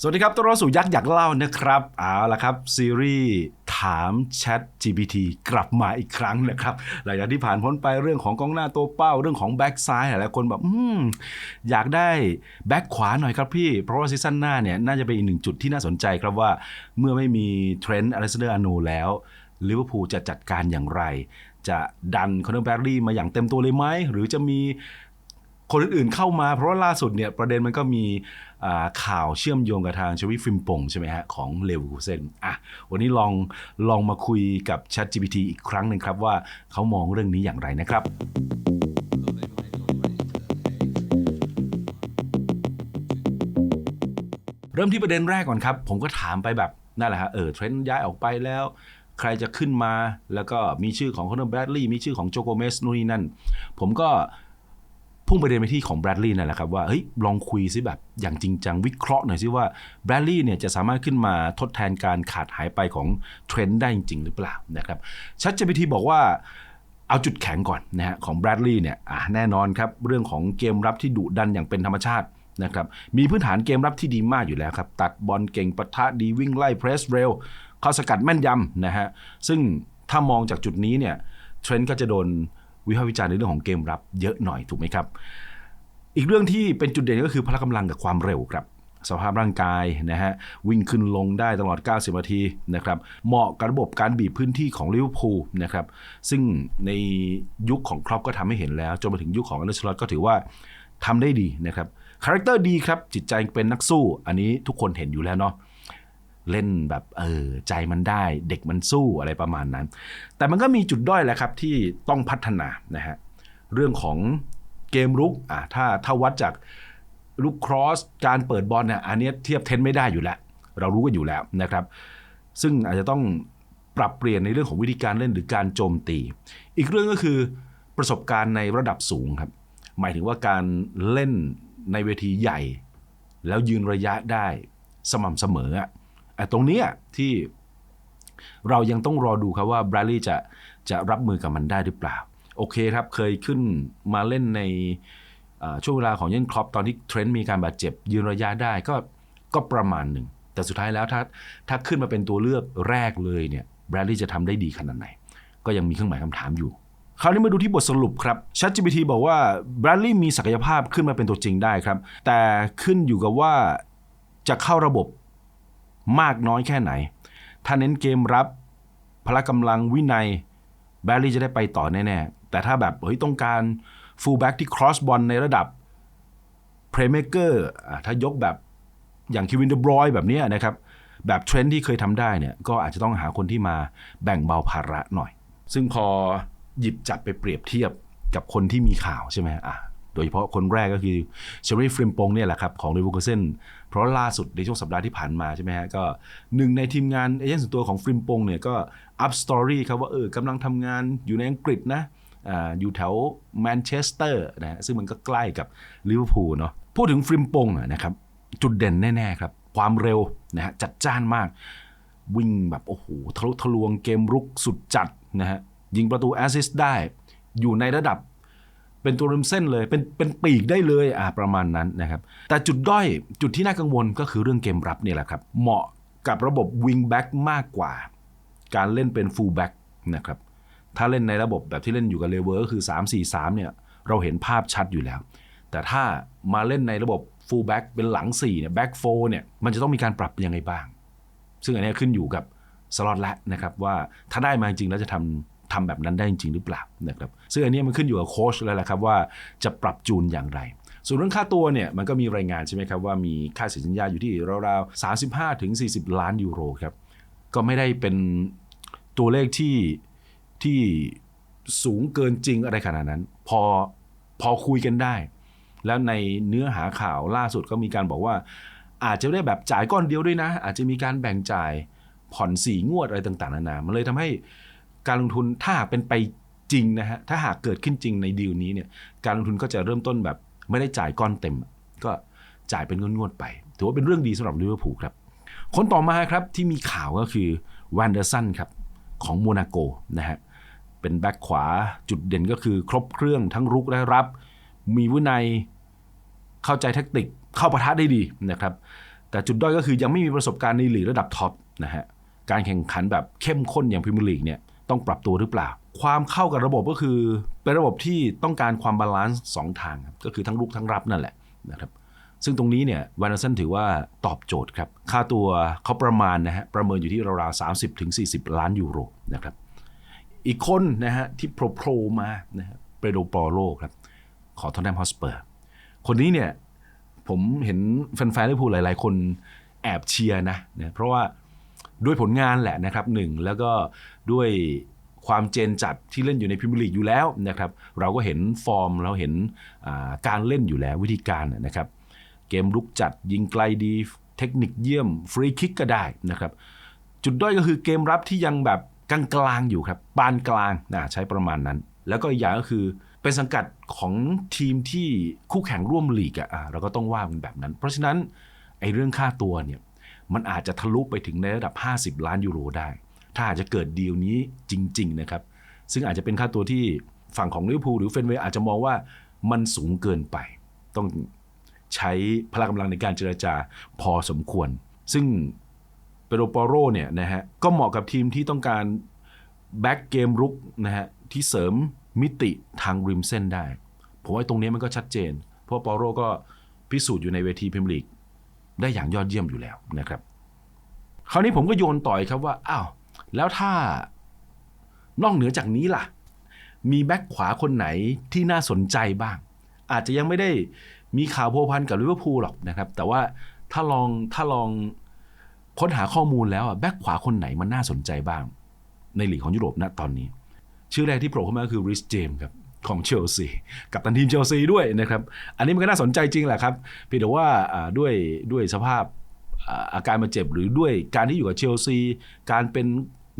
สวัสดีครับต้อนรับสู่ยักษ์อยากเล่านะครับเอาละครับซีรีส์ถาม Chat GPT กลับมาอีกครั้งนะครับหลังจากที่ผ่านพ้นไปเรื่องของกองหน้าตัวเป้าเรื่องของแบ็กซ้ายหลายคนแบบอืมอยากได้แบ็กขวาหน่อยครับพี่ เพราะว่าซีซั่นหน้าเนี่ยน่าจะเป็นอีกหนึ่งจุดที่น่าสนใจครับว่า เมื่อไม่มีเทรนด์อเล็กซานเดอร์อโนแล้วลิเวอร์พูลจะจัดการอย่างไร จะดันคอนเนอร์แบรลี่มาอย่างเต็มตัวเลยไหมหรือจะมี คนอื่นๆเข้ามา เพราะว่าล่าสุดเนี่ยประเด็นมันก็มีข่าวเชื่อมโยงกับทางชวิฟิมปงใช่ไหมฮะของเลวคูเซนอะวันนี้ลองลองมาคุยกับ Chat GPT อีกครั้งหนึ่งครับว่าเขามองเรื่องนี้อย่างไรนะครับเริ่มที่ประเด็นแรกก่อนครับ ผมก็ถามไปแบบนั่นแหละฮะเออเทรนด์ย้ายออกไปแล้ว ใครจะขึ้นมาแล้วก็มีชื่อของคอนเนอร์แบรดลีย์มีชื่อของโจโกเมสนู่นนี่นั่น ผมก็ พุ่งประเด็นไปที่ของแบรดลีย์นั่นแหละครับว่าเฮ้ยลองคุยซิแบบอย่างจริงจังวิเคราะห์หน่อยซิว่าแบรดลีย์เนี่ยจะสามารถขึ้นมาทดแทนการขาดหายไปของเทรนด์ได้จริงหรือเปล่านะครับชัดเจนทีบอกว่าเอาจุดแข็งก่อนนะฮะของแบรดลีย์เนี่ยแน่นอนครับเรื่องของเกมรับที่ดุดันอย่างเป็นธรรมชาตินะครับมีพื้นฐานเกมรับที่ดีมากอยู่แล้วครับตัดบอลเก่งปะทะดีวิ่งไล่เพรสเร็วเข้าสกัดแม่นยำนะฮะซึ่งถ้ามองจากจุดนี้เนี่ยเทรนด์ก็จะโดน วิพากษ์วิจารณ์ในเรื่องของเกมรับเยอะหน่อยถูกไหมครับ อีกเรื่องที่เป็นจุดเด่นก็คือพละกำลังกับความเร็วครับสภาพร่างกายนะฮะวิ่งขึ้นลงได้ตลอด 90 นาทีนะครับเหมาะกับระบบการบีบพื้นที่ของลิเวอร์พูลนะครับซึ่งในยุคของครอปก็ทำให้เห็นแล้ว จนมาถึงยุคของอันเดอร์สลอตก็ถือว่าทำได้ดีนะครับคาแรคเตอร์ดีครับจิตใจเป็นนักสู้ อันนี้ทุกคนเห็นอยู่แล้วเนาะ เล่นแบบเออใจมันได้ เด็กมันสู้อะไรประมาณนั้น แต่มันก็มีจุดด้อยแหละครับที่ต้องพัฒนานะฮะเรื่องของเกมรุกอะถ้าถ้าวัดจากลูกครอสการเปิดบอลเนี่ยอันนี้เทียบเทนไม่ได้อยู่แล้ว เรารู้กันอยู่แล้วนะครับ ซึ่งอาจจะต้องปรับเปลี่ยนในเรื่องของวิธีการเล่นหรือการโจมตี อีกเรื่องก็คือประสบการณ์ในระดับสูงครับ หมายถึงว่าการเล่นในเวทีใหญ่ แล้วยืนระยะได้สม่ำเสมออะ ตรงเนี้ยที่เรายังต้องรอดูครับว่าบร a ลี่จะจะรับมือกับมันได้หรือเปล่า โอเคครับ เคยขึ้นมาเล่นในช่วงเวลาของเยนครอปตอนที่เทรนด์มีการบาดเจ็บ ยืนระยะได้ก็ก็ประมาณหนึ่ง แต่สุดท้ายแล้วถ้าถ้าขึ้นมาเป็นตัวเลือกแรกเลยเนี่ยแบร a ลี่จะทำได้ดีขนาดไหน ก็ยังมีเครื่องหมายคำถามอยู่คราวนี้มาดูที่บทสรุปครับ ChatGPT บอกว่า Bradley มีศักยภาพขึ้นมาเป็นตัวจริงได้ครับ แต่ขึ้นอยู่กับว่าจะเข้าระบบ มากน้อยแค่ไหน ถ้าเน้นเกมรับ พละกำลังวินัย แบรี่จะได้ไปต่อแน่ๆ แต่ถ้าแบบเฮ้ยต้องการฟูลแบ็กที่ครอสบอลในระดับเพลย์เมเกอร์ถ้ายกแบบอย่างคิวินเดบรอยแบบนี้นะครับ แบบเทรนด์ที่เคยทำได้เนี่ย ก็อาจจะต้องหาคนที่มาแบ่งเบาภาระหน่อย ซึ่งพอหยิบจับไปเปรียบเทียบกับคนที่มีข่าวใช่ไหมอะโดยเฉพาะคนแรกก็คือเชอรี่ฟริมปงเนี่ยแหละครับ ของเลวูกเซน ราะล่าสุดในช่วงสัปดาห์ที่ผ่านมาใช่ไหมฮะก็หนึ่งในทีมงานเอเจนต์ส่วนตัวของฟริมปงเนี่ยก็อัพสตอรี่ครับว่าเออกำลังทำงานอยู่ในอังกฤษนะอ่าอยู่แถวแมนเชสเตอร์นะซึ่งมันก็ใกล้กับลิเวอร์พูลเนาะพูดถึงฟริมปงนะครับจุดเด่นแน่ๆครับ ความเร็วนะฮะจัดจ้านมาก วิ่งแบบโอ้โหทะลุทะลวงเกมรุกสุดจัดนะฮะยิงประตูแอสซิสต์ได้อยู่ในระดับ เป็นตัวริมเส้นเลย เป็นเป็นปีกได้เลยอ่าประมาณนั้นนะครับ แต่จุดด้อยจุดที่น่ากังวลก็คือเรื่องเกมรับนี่แหละครับ เหมาะกับระบบวิงแบ็กมากกว่า การเล่นเป็นฟูลแบ็กนะครับ ถ้าเล่นในระบบแบบที่เล่นอยู่กับเลเวอร์ก็คือ 3-4-3 เนี่ย เราเห็นภาพชัดอยู่แล้ว แต่ถ้ามาเล่นในระบบฟูลแบ็กเป็นหลัง4เนี่ยแบ็กโฟเนี่ยมันจะต้องมีการปรับยังไงบ้าง ซึ่งอันนี้ขึ้นอยู่กับสล็อตและนะครับว่าถ้าได้มาจริงแล้วจะทำ ทำแบบนั้นได้จริงหรือเปล่านะครับซึ่งอันนี้มันขึ้นอยู่กับโค้ชแล้วแหละครับว่าจะปรับจูนอย่างไร ส่วนเรื่องค่าตัวเนี่ยมันก็มีรายงานใช่ไหมครับว่ามีค่าเสียสัญญาอยู่ที่ราวๆ35ถึง40 ล้านยูโรครับก็ไม่ได้เป็นตัวเลขที่ที่สูงเกินจริงอะไรขนาดนั้น พอพอคุยกันได้ แล้วในเนื้อหาข่าวล่าสุดก็มีการบอกว่า อาจจะได้แบบจ่ายก้อนเดียวด้วยนะ อาจจะมีการแบ่งจ่ายผ่อนสี่งวดอะไรต่างๆนานามันเลยทำให้ การลงทุนถ้าหากเป็นไปจริงนะฮะถ้าหากเกิดขึ้นจริงในดีลนี้เนี่ยการลงทุนก็จะเริ่มต้นแบบไม่ได้จ่ายก้อนเต็ม ก็จ่ายเป็นงวดๆไป ถือว่าเป็นเรื่องดีสำหรับลิเวอร์พูลครับ คนต่อมาครับที่มีข่าวก็คือแวนเดอร์สันครับของโมนาโกนะฮะเป็นแบ็คขวาจุดเด่นก็คือครบเครื่องทั้งรุกและรับ มีวินัยเข้าใจแทคติกเข้าปะทะได้ดีนะครับแต่จุดด้อยก็คือยังไม่มีประสบการณ์ในลีกระดับท็อปนะฮะการแข่งขันแบบเข้มข้นอย่างพรีเมียร์ลีกเนี่ย ต้องปรับตัวหรือเปล่า ความเข้ากับระบบก็คือ เป็นระบบที่ต้องการความบาลานซ์สองทางก็คือทั้งรุกทั้งรับนั่นแหละนะครับซึ่งตรงนี้เนี่ยวานเดอร์สันถือว่าตอบโจทย์ครับ ค่าตัวเขาประมาณนะฮะประเมินอยู่ที่ราวๆ30ถึง40ล้านยูโรนะครับอีกคนนะฮะที่โผล่โผล่มานะฮะเปโดปอโลครับขอทอนแนมฮอสเปอร์ คนนี้เนี่ยผมเห็นแฟนๆลิเวอร์พูลหลาย ๆ คนแอบเชียร์นะนะเพราะว่า ด้วยผลงานแหละนะครับหนึ่งแล้วก็ด้วยความเจนจัดที่เล่นอยู่ในพรีเมียร์ลีกอยู่แล้วนะครับเราก็เห็นฟอร์มเราเห็นการเล่นอยู่แล้ววิธีการนะครับเกมลุกจัดยิงไกลดีเทคนิคเยี่ยมฟรีคิกก็ได้นะครับจุดด้อยก็คือเกมรับที่ยังแบบกลางๆอยู่ครับปานกลางนะใช้ประมาณนั้น แล้วก็อีกอย่างก็คือเป็นสังกัดของทีมที่คู่แข่งร่วมลีกอะอะเราก็ต้องว่ามันแบบนั้น เพราะฉะนั้นไอ้เรื่องค่าตัวเนี่ย มันอาจจะทะลุไปถึงในระดับ 50 ล้านยูโรได้ ถ้าอาจจะเกิดดีลนี้จริง ๆ นะครับ ซึ่งอาจจะเป็นค่าตัวที่ฝั่งของลิเวอร์พูลหรือเฟนเวย์อาจจะมองว่ามันสูงเกินไป ต้องใช้พละกำลังในการเจรจาพอสมควร ซึ่งเปโรปอโรเนี่ยนะฮะก็เหมาะกับทีมที่ต้องการแบ็กเกมรุกนะฮะที่เสริมมิติทางริมเส้นได้ ผมว่าตรงนี้มันก็ชัดเจน เพราะปอโรก็พิสูจน์อยู่ในเวทีพรีเมียร์ลีก ได้อย่างยอดเยี่ยมอยู่แล้วนะครับ คราวนี้ผมก็โยนต่อยครับว่าอ้าวแล้วถ้านอกเหนือจากนี้ล่ะ มีแบ็คขวาคนไหนที่น่าสนใจบ้าง อาจจะยังไม่ได้มีข่าวโพวพันกับลิเวอร์พูลหรอกนะครับ แต่ว่าถ้าลองถ้าลองค้นหาข้อมูลแล้วอะแบ็คขวาคนไหนมันน่าสนใจบ้าง ในหลีกของยุโรปณตอนนี้ ชื่อแรกที่โผล่เข้ามาคือริสเจมครับ ของเชลซีกับตันทีมเชลซีด้วยนะครับ อันนี้มันก็น่าสนใจจริงแหละครับเพียงแต่ว่าด้วยด้วยสภาพอาการบาดเจ็บหรือด้วยการที่อยู่กับเชลซี การเป็น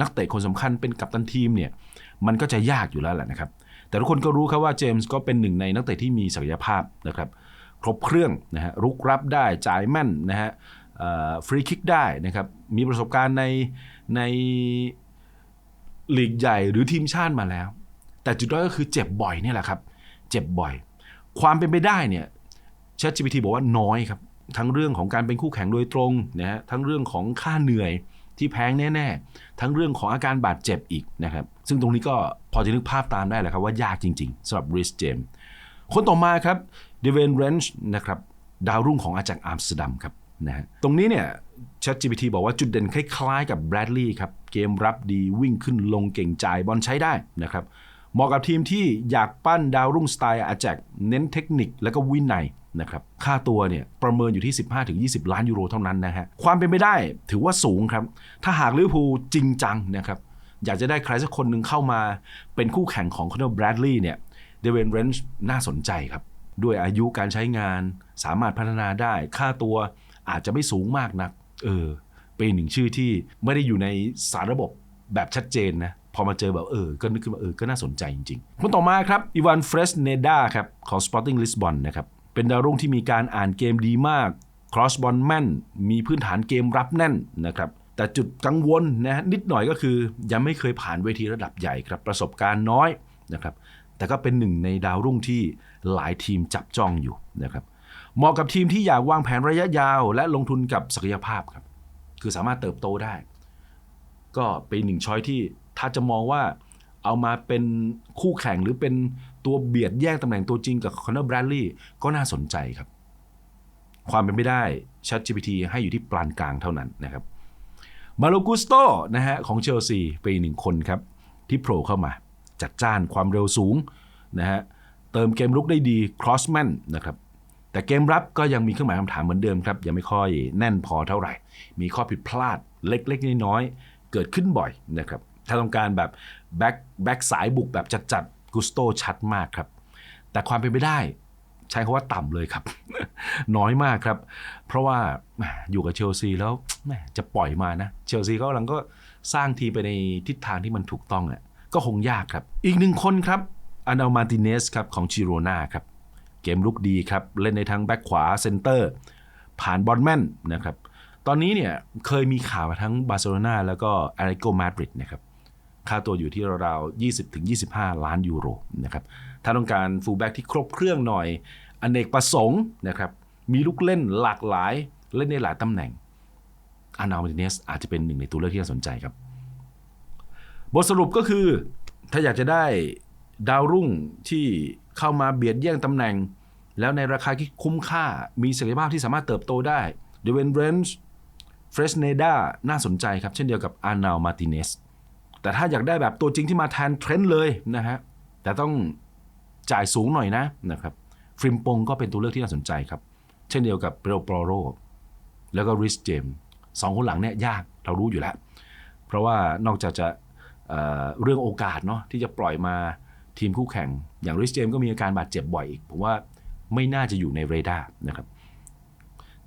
นักเตะคนสำคัญเป็นกัปตันทีมเนี่ยมันก็จะยากอยู่แล้วแหละนะครับ แต่ทุกคนก็รู้ครับว่าเจมส์ก็เป็นหนึ่งในนักเตะที่มีศักยภาพนะครับ ครบเครื่องนะฮะรุกรับได้จ่ายแม่นนะฮะฟรีคิกได้นะครับมีประสบการณ์ในในลีกใหญ่หรือทีมชาติมาแล้ว แต่จุดด้อยก็คือเจ็บบ่อยเนี่ยแหละครับ เจ็บบ่อย ความเป็นไปได้เนี่ย ChatGPT บอกว่าน้อยครับ ทั้งเรื่องของการเป็นคู่แข่งโดยตรงนะฮะทั้งเรื่องของค่าเหนื่อยที่แพงแน่ๆ ทั้งเรื่องของอาการบาดเจ็บอีกนะครับ ซึ่งตรงนี้ก็พอจะนึกภาพตามได้แหละครับว่ายากจริงๆสำหรับริสเจมคนต่อมาครับเดเวนเรนช์นะครับดาวรุ่งของอาจากอัมสเตอร์ดัมครับนะฮะตรงนี้เนี่ย ChatGPT บอกว่าจุดเด่นคล้ายๆกับแบรดลีย์ครับ เกมรับดีวิ่งขึ้นลงเก่งจ่ายบอลใช้ได้นะครับ เหมาะกับทีมที่อยากปั้นดาวรุ่งสไตล์อาแจกเน้นเทคนิคและก็วินัยนะครับค่าตัวเนี่ยประเมินอยู่ที่ 15-20 ล้านยูโรเท่านั้นนะฮะความเป็นไปได้ถือว่าสูงครับ ถ้าหากลิเวอร์พูลจริงจังนะครับอยากจะได้ใครสักคนหนึ่งเข้ามาเป็นคู่แข่งของคอนเนอร์แบรดลีย์เนี่ยเดเวนเรนช์น่าสนใจครับ ด้วยอายุการใช้งานสามารถพัฒนาได้ค่าตัวอาจจะไม่สูงมากนัก เออ เป็นหนึ่งชื่อที่ไม่ได้อยู่ในสารระบบแบบชัดเจนนะ พอมาเจอแบบเออ ก็นึกขึ้นมาเออ ก็น่าสนใจจริงๆ คนต่อมาครับอีวานเฟรสเนดาครับของ Sporting Lisbon นะครับ เป็นดาวรุ่งที่มีการอ่านเกมดีมากครอสบอลแม่น มีพื้นฐานเกมรับแน่นนะครับ แต่จุดกังวลนะนิดหน่อยก็คือ ยังไม่เคยผ่านเวทีระดับใหญ่ครับ ประสบการณ์น้อยนะครับ แต่ก็เป็นหนึ่งในดาวรุ่งที่หลายทีมจับจ้องอยู่นะครับเหมาะกับทีมที่อยากวางแผนระยะยาว และลงทุนกับศักยภาพครับ คือสามารถเติบโตได้ ก็เป็นหนึ่งช้อยที่ ถ้าจะมองว่าเอามาเป็นคู่แข่งหรือเป็นตัวเบียดแย่งตำแหน่งตัวจริงกับคอนเนอร์แบรดลีย์ก็น่าสนใจครับ ความเป็นไม่ได้ ChatGPT ให้อยู่ที่ปานกลางเท่านั้นนะครับมาโลกุสโตนะฮะของเชลซีเป็นอีกหนึ่งคนครับ ที่โผล่เข้ามา จัดจ้านความเร็วสูงนะฮะเติมเกมลุกได้ดีครอสแมนนะครับแต่เกมรับก็ยังมีเครื่องหมายคำถามเหมือนเดิมครับ ยังไม่ค่อยแน่นพอเท่าไหร่ มีข้อผิดพลาดเล็กๆน้อยๆเกิดขึ้นบ่อยนะครับ ถ้าต้องการแบบแบ็คแบ็คสายบุกแบบจัดๆกุสโตชัดมากครับ แต่ความเป็นไปได้ใช้คาว่าต่ำเลยครับ น้อยมากครับ เพราะว่าอยู่กับเชลซีแล้วจะปล่อยมานะ เชลซีก็กำลังก็สร้างทีไปในทิศทางที่มันถูกต้องอะก็คงยากครับ อีกหนึ่งคนครับอันเดลมาติเนสครับของชิโรนาครับเกมลุกดีครับ เล่นในทั้งแบ็คขวาเซนเตอร์ ผ่านบอลแม่นนะครับ ตอนนี้เนี่ยเคยมีข่าวมาทั้งบาร์เซโลนาแล้วก็อาริโกมาดริดนะครับ ค่าตัวอยู่ที่ราวๆ 20-25 ล้านยูโรนะครับถ้าต้องการฟูลแบ็กที่ครบเครื่องหน่อยอเนกประสงค์นะครับมีลูกเล่นหลากหลาย เล่นในหลายตำแหน่งอานามาติเนสอาจจะเป็นหนึ่งในตัวเลือกที่น่าสนใจครับ บทสรุปก็คือถ้าอยากจะได้ดาวรุ่งที่เข้ามาเบียดแย่งตำแหน่ง แล้วในราคาที่คุ้มค่ามีศักยภาพที่สามารถเติบโตได้เดเวนเรนจ์เฟรชเนดาน่าสนใจครับ เช่นเดียวกับอานามาติเนส แต่ถ้าอยากได้แบบตัวจริงที่มาแทนเทรนด์เลยนะฮะแต่ต้องจ่ายสูงหน่อยนะนะครับฟริมปงก็เป็นตัวเลือกที่น่าสนใจครับ เช่นเดียวกับเปโรปโรแล้วก็ริสเจมสองคนหลังเนี่ยยากเรารู้อยู่แล้ว เพราะว่านอกจากจะเเรื่องโอกาสเนาะที่จะปล่อยมาทีมคู่แข่ง อย่างริสเจมก็มีอาการบาดเจ็บบ่อยอีก ผมว่าไม่น่าจะอยู่ในเรดาร์นะครับ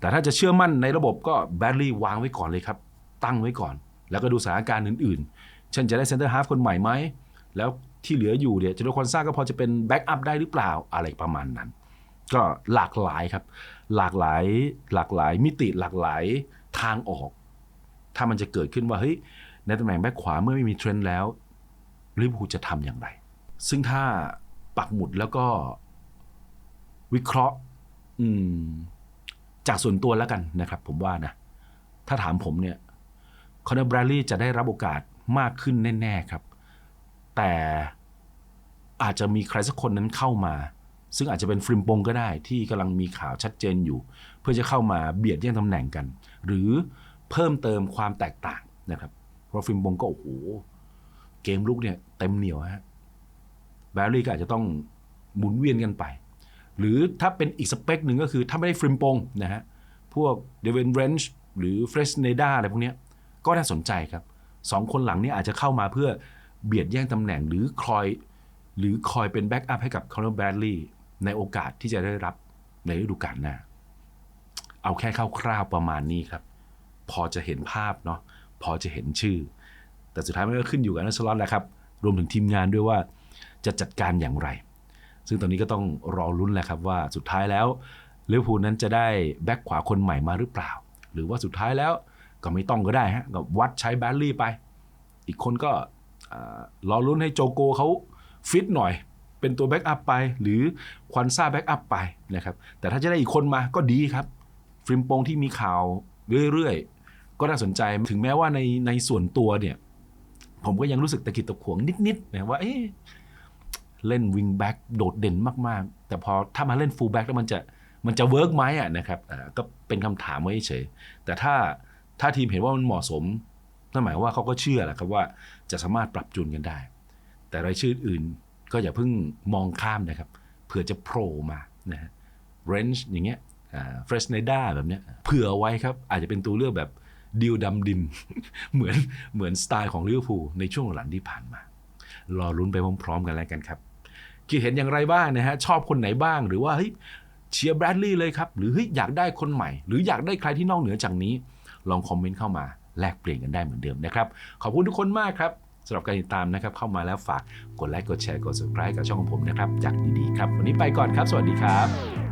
แต่ถ้าจะเชื่อมั่นในระบบก็แบดลี่วางไว้ก่อนเลยครับ ตั้งไว้ก่อน แล้วก็ดูสถานการณ์อื่นๆ เช่นจะได้เซนเตอร์ฮาฟคนใหม่ไหม แล้วที่เหลืออยู่เนี่ยเจโรคอนซ่าก็พอจะเป็นแบ็กอัพได้หรือเปล่าอะไรประมาณนั้น ก็หลากหลายครับ หลากหลายหลากหลายมิติหลากหลายทางออก ถ้ามันจะเกิดขึ้นว่าเฮ้ยในตำแหน่งแบ็คขวาเมื่อไม่มีเทรนด์แล้วลิเวอร์พูลจะทำอย่างไร ซึ่งถ้าปักหมุดแล้วก็วิเคราะห์อืมจากส่วนตัวแล้วกันนะครับ ผมว่านะ ถ้าถามผมเนี่ยคอนเนอร์บรลี่จะได้รับโอกาส มากขึ้นแน่ๆครับ แต่อาจจะมีใครสักคนนั้นเข้ามา ซึ่งอาจจะเป็นฟริมปงก็ได้ที่กำลังมีข่าวชัดเจนอยู่ เพื่อจะเข้ามาเบียดแย่งตำแหน่งกัน หรือเพิ่มเติมความแตกต่างนะครับ เพราะฟริมปงก็โอ้โหเกมลุกเนี่ยเต็มเหนียวฮะแบรี่ก็อาจจะต้องหมุนเวียนกันไป หรือถ้าเป็นอีกสเปคหนึ่งก็คือถ้าไม่ได้ฟริมปงนะฮะพวกเดเวนเรนช์หรือเฟรชเนดาอะไรพวกนี้ก็น่าสนใจครับ สองคนหลังเนี่ยอาจจะเข้ามาเพื่อเบียดแย่งตำแหน่งหรือคอย หรือคอยเป็นแบ็กอัพให้กับคอนเนอร์แบรดลีย์ในโอกาสที่จะได้รับในฤดูกาลหน้า เอาแค่คร่าวๆประมาณนี้ครับ พอจะเห็นภาพเนาะพอจะเห็นชื่อ แต่สุดท้ายมันก็ขึ้นอยู่กับนักสล็อตแหละครับ รวมถึงทีมงานด้วยว่าจะจัดการอย่างไร ซึ่งตอนนี้ก็ต้องรอลุ้นแหละครับว่าสุดท้ายแล้วลิเวอร์พูลนั้นจะได้แบ็กขวาคนใหม่มาหรือเปล่า หรือว่าสุดท้ายแล้ว ก็ไม่ต้องก็ได้ฮะก็วัดใช้แบลลี่ไป อีกคนก็รอลุ้นให้โจโกเขาฟิตหน่อย เป็นตัวแบ็กอัพไป หรือควันซ่าแบ็กอัพไปนะครับแต่ถ้าจะได้อีกคนมาก็ดีครับฟริมปงที่มีข่าวเรื่อยๆ ก็น่าสนใจถึงแม้ว่าในในส่วนตัวเนี่ยผมก็ยังรู้สึกตะกิดตะขวงนิดๆนะว่าเอ๊ะเล่นวิงแบ็กโดดเด่นมากๆ แต่พอถ้ามาเล่นฟูลแบ็กแล้วมันจะมันจะเวิร์กไหมอะนะครับก็เป็นคำถามไว้เฉยแต่ถ้า ถ้าทีมเห็นว่ามันเหมาะสมนั่นหมายความว่าเขาก็เชื่อแหละครับว่าจะสามารถปรับจูนกันได้ แต่รายชื่ออื่นก็อย่าเพิ่งมองข้ามนะครับเผื่อจะโผล่มานะฮะเรนจ์อย่างเงี้ยเฟรชเนด้าแบบเนี้ยเผื่อไว้ครับ อาจจะเป็นตัวเลือกแบบดิวดำดิม เหมือนเหมือนสไตล์ของลิเวอร์พูลในช่วงหลังที่ผ่านมา รอลุ้นไปพร้อมๆกันแล้วกันครับคิดเห็นอย่างไรบ้างนะฮะชอบคนไหนบ้างหรือว่าเฮ้ยเชียร์แบรดลีย์เลยครับ หรือเฮ้ยอยากได้คนใหม่ หรืออยากได้ใครที่นอกเหนือจากนี้ ลองคอมเมนต์เข้ามาแลกเปลี่ยนกันได้เหมือนเดิมนะครับ ขอบคุณทุกคนมากครับสำหรับการติดตามนะครับ เข้ามาแล้วฝากกดไลค์กดแชร์กด subscribe กับช่องของผมนะครับ จากดีๆครับ วันนี้ไปก่อนครับ สวัสดีครับ